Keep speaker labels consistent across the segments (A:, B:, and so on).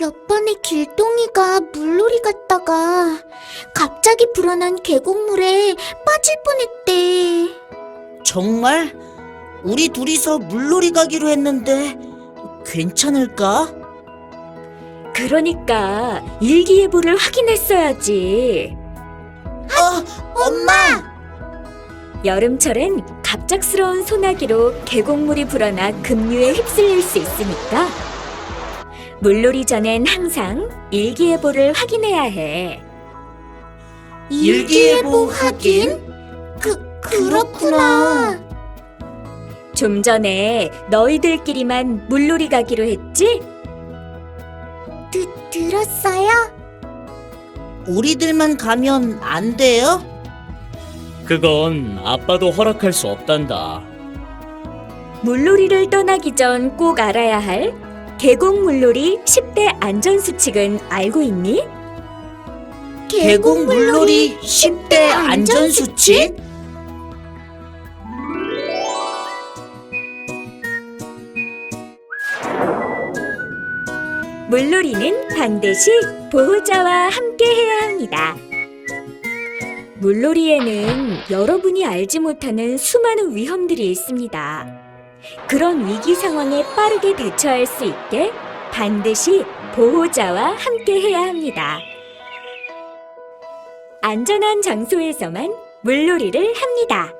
A: 옆번에 길동이가 물놀이 갔다가 갑자기 불어난 계곡물에 빠질 뻔했대.
B: 정말? 우리 둘이서 물놀이 가기로 했는데 괜찮을까?
C: 그러니까 일기예보를 확인했어야지.
B: 어, 엄마!
C: 여름철엔 갑작스러운 소나기로 계곡물이 불어나 급류에 휩쓸릴 수 있으니까 물놀이 전엔 항상 일기예보를 확인해야 해.
B: 일기예보 확인?
A: 그, 그렇구나.
C: 좀 전에 너희들끼리만 물놀이 가기로 했지?
A: 드, 들었어요?
B: 우리들만 가면 안 돼요?
D: 그건 아빠도 허락할 수 없단다.
C: 물놀이를 떠나기 전 꼭 알아야 할 계곡 물놀이 10대 안전수칙은 알고 있니?
B: 계곡 물놀이 10대 안전수칙?
C: 물놀이는 반드시 보호자와 함께 해야 합니다. 물놀이에는 여러분이 알지 못하는 수많은 위험들이 있습니다. 그런 위기 상황에 빠르게 대처할 수 있게 반드시 보호자와 함께 해야 합니다. 안전한 장소에서만 물놀이를 합니다.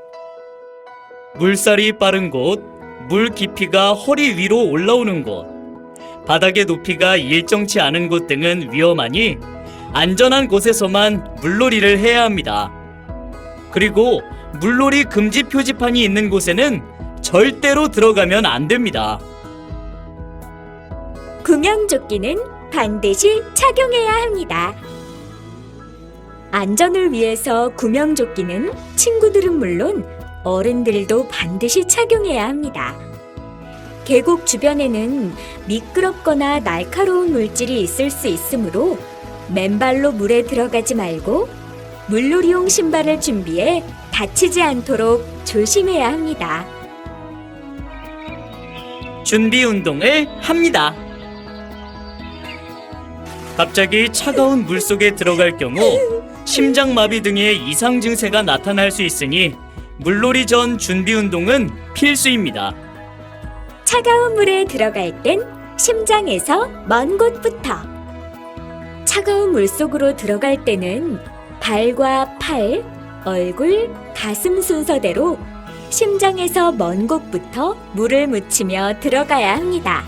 D: 물살이 빠른 곳, 물 깊이가 허리 위로 올라오는 곳, 바닥의 높이가 일정치 않은 곳 등은 위험하니 안전한 곳에서만 물놀이를 해야 합니다. 그리고 물놀이 금지 표지판이 있는 곳에는 절대로 들어가면 안 됩니다.
C: 구명조끼는 반드시 착용해야 합니다. 안전을 위해서 구명조끼는 친구들은 물론 어른들도 반드시 착용해야 합니다. 계곡 주변에는 미끄럽거나 날카로운 물질이 있을 수 있으므로 맨발로 물에 들어가지 말고 물놀이용 신발을 준비해 다치지 않도록 조심해야 합니다.
D: 준비 운동을 합니다. 갑자기 차가운 물 속에 들어갈 경우 심장마비 등의 이상 증세가 나타날 수 있으니 물놀이 전 준비 운동은 필수입니다.
C: 차가운 물에 들어갈 땐 심장에서 먼 곳부터. 차가운 물 속으로 들어갈 때는 발과 팔, 얼굴, 가슴 순서대로 심장에서 먼 곳부터 물을 묻히며 들어가야 합니다.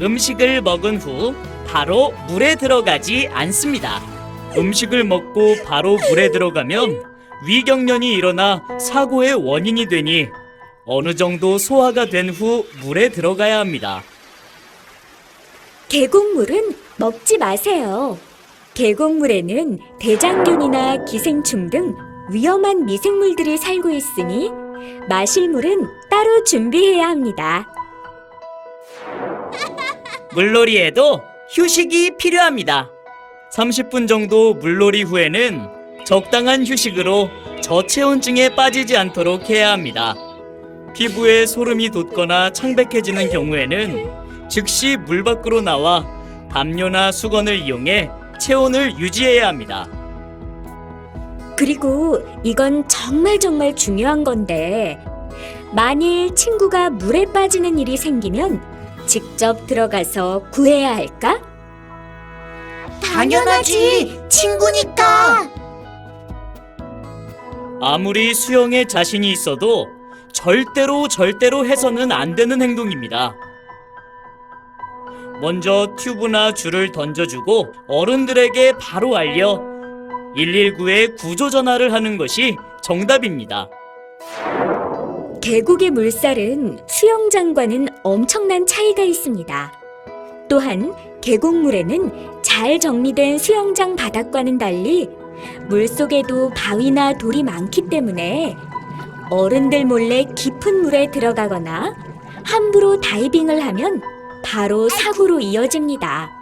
D: 음식을 먹은 후 바로 물에 들어가지 않습니다. 음식을 먹고 바로 물에 들어가면 위경련이 일어나 사고의 원인이 되니 어느 정도 소화가 된 후 물에 들어가야 합니다.
C: 계곡물은 먹지 마세요. 계곡물에는 대장균이나 기생충 등 위험한 미생물들이 살고 있으니 마실 물은 따로 준비해야 합니다.
D: 물놀이에도 휴식이 필요합니다. 30분 정도 물놀이 후에는 적당한 휴식으로 저체온증에 빠지지 않도록 해야 합니다. 피부에 소름이 돋거나 창백해지는 경우에는 즉시 물 밖으로 나와 담요나 수건을 이용해 체온을 유지해야 합니다.
C: 그리고 이건 정말 정말 중요한 건데 만일 친구가 물에 빠지는 일이 생기면 직접 들어가서 구해야 할까?
A: 당연하지. 친구니까.
D: 아무리 수영에 자신이 있어도 절대로 절대로 해서는 안 되는 행동입니다. 먼저 튜브나 줄을 던져주고 어른들에게 바로 알려 119에 구조 전화를 하는 것이 정답입니다.
C: 계곡의 물살은 수영장과는 엄청난 차이가 있습니다. 또한 계곡물에는 잘 정리된 수영장 바닥과는 달리 물속에도 바위나 돌이 많기 때문에 어른들 몰래 깊은 물에 들어가거나 함부로 다이빙을 하면 바로 사고로 이어집니다.